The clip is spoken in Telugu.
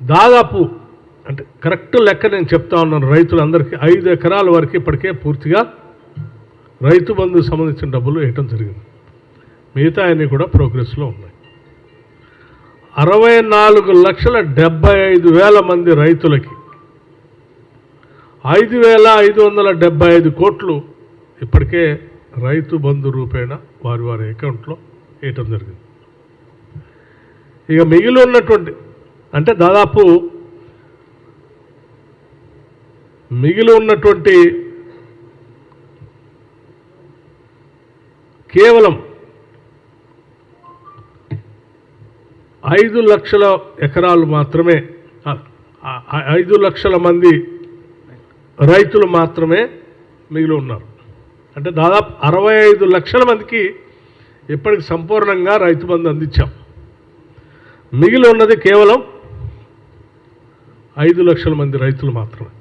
దాదాపు అంటే కరెక్ట్ లెక్క నేను చెప్తా ఉన్నాను రైతులందరికీ ఐదు ఎకరాల వరకు ఇప్పటికే పూర్తిగా రైతు బంధుకు సంబంధించిన డబ్బులు వేయటం జరిగింది. మిగతా అన్నీ కూడా ప్రోగ్రెస్లో ఉన్నాయి. అరవై నాలుగు లక్షల డెబ్బై ఐదు వేల మంది రైతులకి ఐదు వేల ఐదు వందల డెబ్బై ఐదు కోట్లు ఇప్పటికే రైతు బంధు రూపేణ వారి వారి అకౌంట్లో వేయటం జరిగింది. ఇక మిగిలి ఉన్నటువంటి అంటే దాదాపు మిగిలి ఉన్నటువంటి కేవలం ఐదు లక్షల ఎకరాలు మాత్రమే ఐదు లక్షల మంది రైతులు మాత్రమే మిగిలి ఉన్నారు. అంటే దాదాపు అరవై ఐదు లక్షల మందికి ఇప్పటికి సంపూర్ణంగా రైతు బంధు అందించాం. మిగిలి ఉన్నది కేవలం ఐదు లక్షల మంది రైతులు మాత్రమే.